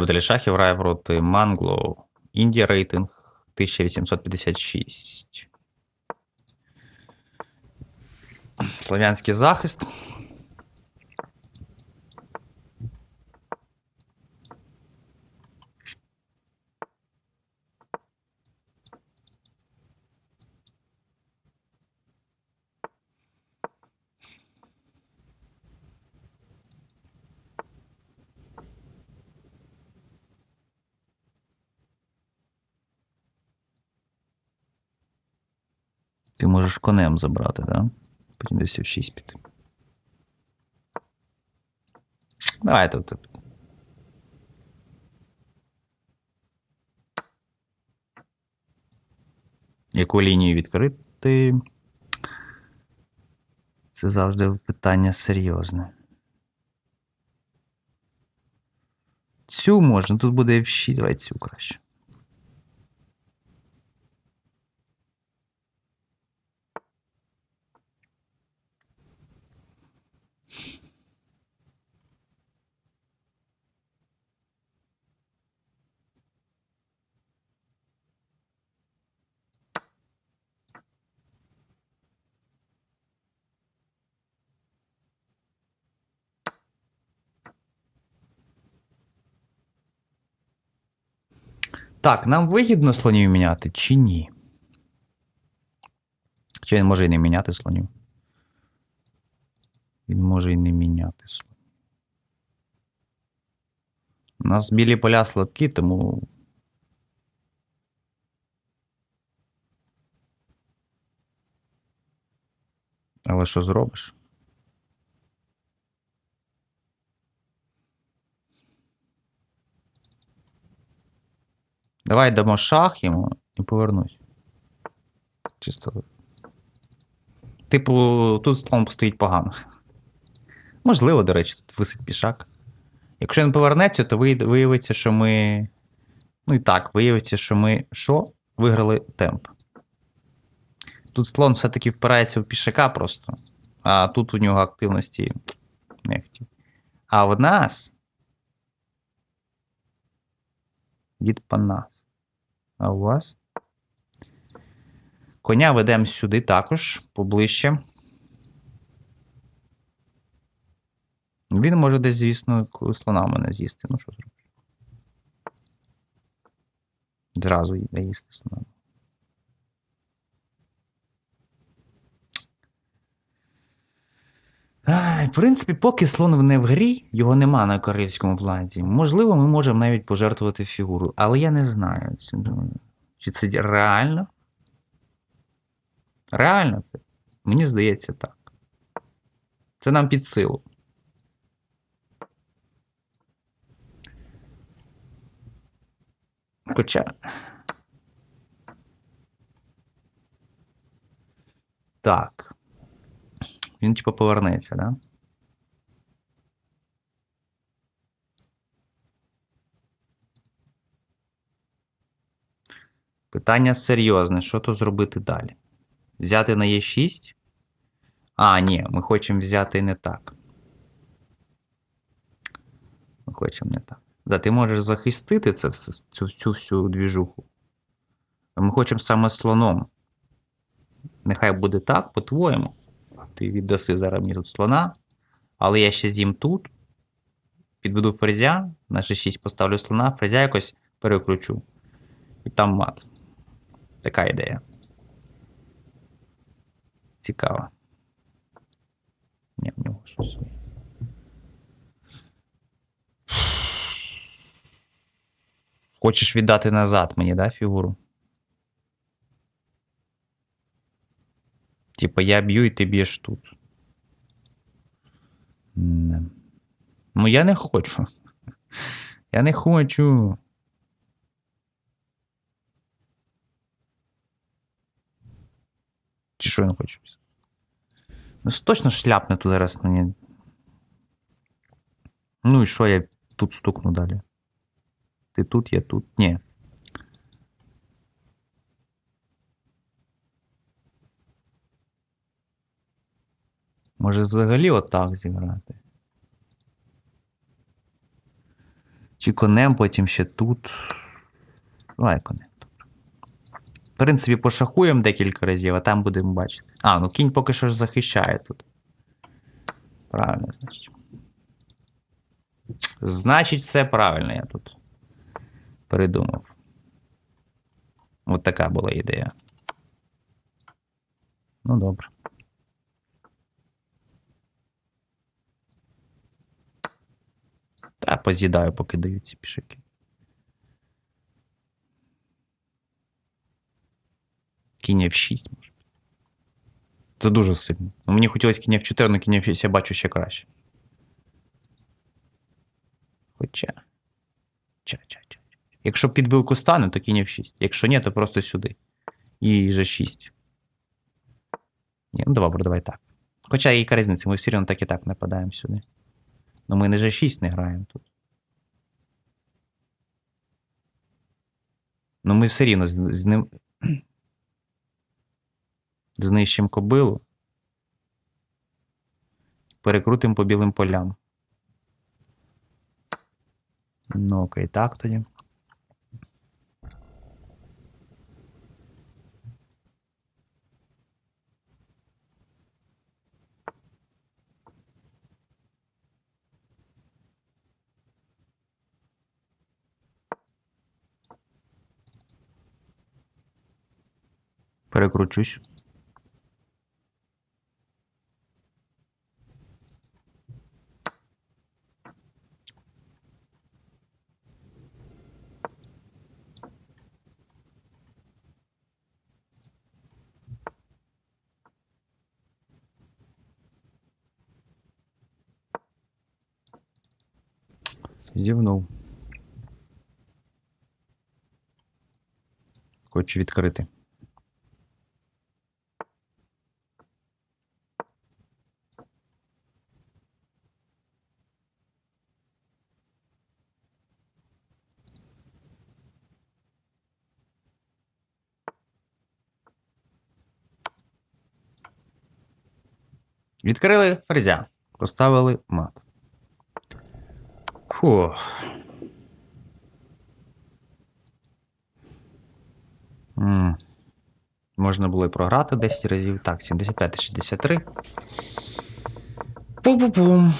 Баталій Шахів грає Мангло. Індія рейтинг 1856. Слов'янський захист. Ти можеш конем забрати, да? Потім десь в 6 піти. Давай тут. Яку лінію відкрити? Це завжди питання серйозне. Цю можна, тут буде F6, давай цю краще. Так, нам вигідно слонів міняти чи ні? Чи він може і не міняти слонів? Він може і не міняти слонів. У нас білі поля слабкі, тому. Але що зробиш? Давай дамо шах йому і повернусь. Чисто. Типу, тут слон стоїть погано. Можливо, до речі, тут висить пішак. Якщо він повернеться, то виявиться, що ми. Ну і так, виявиться, що ми що? Виграли темп. Тут слон все-таки впирається в пішака просто. А тут у нього активності не хотів. А в нас. Дід Панас. А у вас? Коня ведемо сюди також, поближче. Він може десь, звісно, слона мене з'їсти. Ну, що зробиш? Зразу йде їсти слона. В принципі, поки слон не в грі, його нема на королівському фланзі. Можливо, ми можемо навіть пожертвувати фігуру, але я не знаю, чи, чи це реально. Реально це? Мені здається так. Це нам під силу. Хоча. Так. Він, типу, повернеться, да? Питання серйозне. Що то зробити далі? Взяти на Е6? А, ні, ми хочемо взяти не так. Ми хочемо не так. Да, ти можеш захистити це цю, цю всю двіжуху. Ми хочемо саме слоном. Нехай буде так, по-твоєму. Ти віддаси зараз мені тут слона. Але я ще з'їм тут. Підведу ферзя, на G6 поставлю слона, ферзя якось перекручу. І там мат. Така ідея. Цікаво. Ні, в нього щось. Хочеш віддати назад мені, да, фігуру? Типа я б'ю і ти б'єш тут. Не. Ну, я не хочу. Я не хочу. Чи що я не хочу? Ну, точно шляпне тут зараз мені. Ну і що я тут стукну далі? Ти тут, я тут. Ні. Може взагалі отак зіграти? Чи конем потім ще тут. Давай конем. В принципі, пошахуємо декілька разів, а там будемо бачити. А, ну кінь поки що ж захищає тут. Правильно, значить. Значить, все правильно я тут придумав. От така була ідея. Ну, добре. Та поз'їдаю, поки дають ці пішаки. Кінь F6 може. Це дуже сильно. Ну, Мені хотілося кінь F4, але кінь F6 я бачу ще краще. Хоча. Ча, ча, ча. Якщо під вилку стане, то кінь F6. Якщо ні, то просто сюди. І G6. Ні, ну добре, давай так. Хоча яка різниця, ми все одно так і так нападаємо сюди. Ну ми не G6 не граємо тут. Ну ми все рівно з, з ним. Знищимо кобилу. Перекрутимо по білим полям. Ну, окей, так тоді. Перекручусь. Зівнув. Хочу відкрити. Відкрили ферзя. Поставили мат. Фу. М. Можна було і програти 10 разів. Так, 75-63. Пу-пу-пум.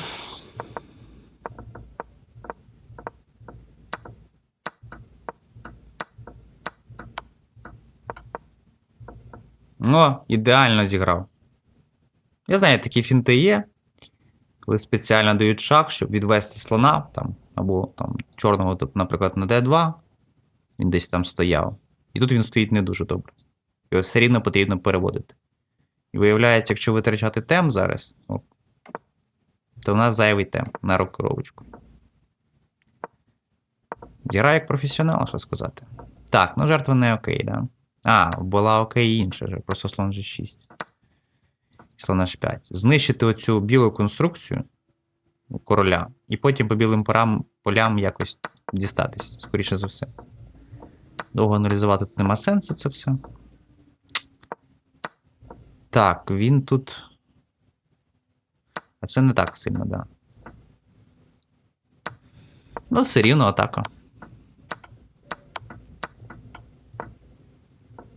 О, ідеально зіграв. Я знаю, такі фінти є, коли спеціально дають шаг, щоб відвести слона там, або там, чорного, наприклад, на D2. Він десь там стояв. І тут він стоїть не дуже добре. Його все рівно потрібно переводити. І виявляється, якщо витрачати темп зараз, то в нас зайвий темп на рокировочку. Діра як професіонал, що сказати. Так, ну жертва не окей, да? А, була окей інша, просто слон G6 слон H5. Знищити оцю білу конструкцію короля, і потім по білим порам, полям якось дістатись, скоріше за все. Довго аналізувати тут нема сенсу це все. Так, він тут. А це не так сильно, да. Ну, все рівно атака.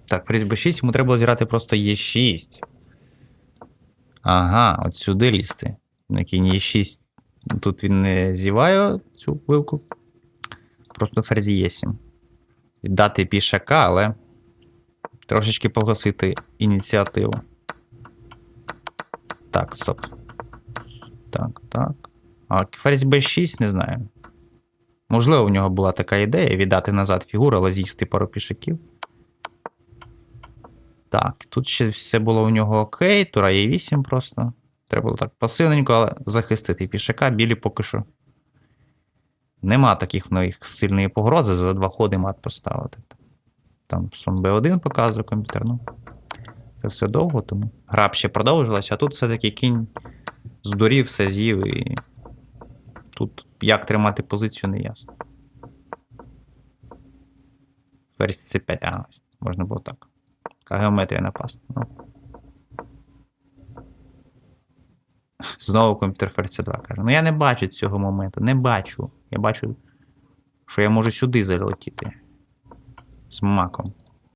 Так, фріз b6, йому треба було зіграти просто Е6. Ага, от сюди лізти. На кінь 6. Тут він не зіває цю вилку. Просто ферзі є 7. Віддати пішака, але трошечки погасити ініціативу. Так, стоп. Так, так. А ферзь b6 не знаю. Можливо, в нього була така ідея віддати назад фігуру, але з'їсти пару пішаків. Так, тут ще все було у нього окей, тура є 8 просто. Треба було так пасивненько, але захистити пішака, білі поки що. Нема таких в сильної погрози, за два ходи мат поставити. Там сон B1 показує комп'ютер. Ну, це все довго, тому гра ще продовжилася, а тут все-таки кінь здурів, все з'їв і. Тут як тримати позицію, не ясно. Ферзь C5, а, можна було так. Геометрія напасти. Ну. Знову комп'ютер Ферця 2 каже. Ну я не бачу цього моменту. Не бачу. Я бачу що я можу сюди залетіти. З маком.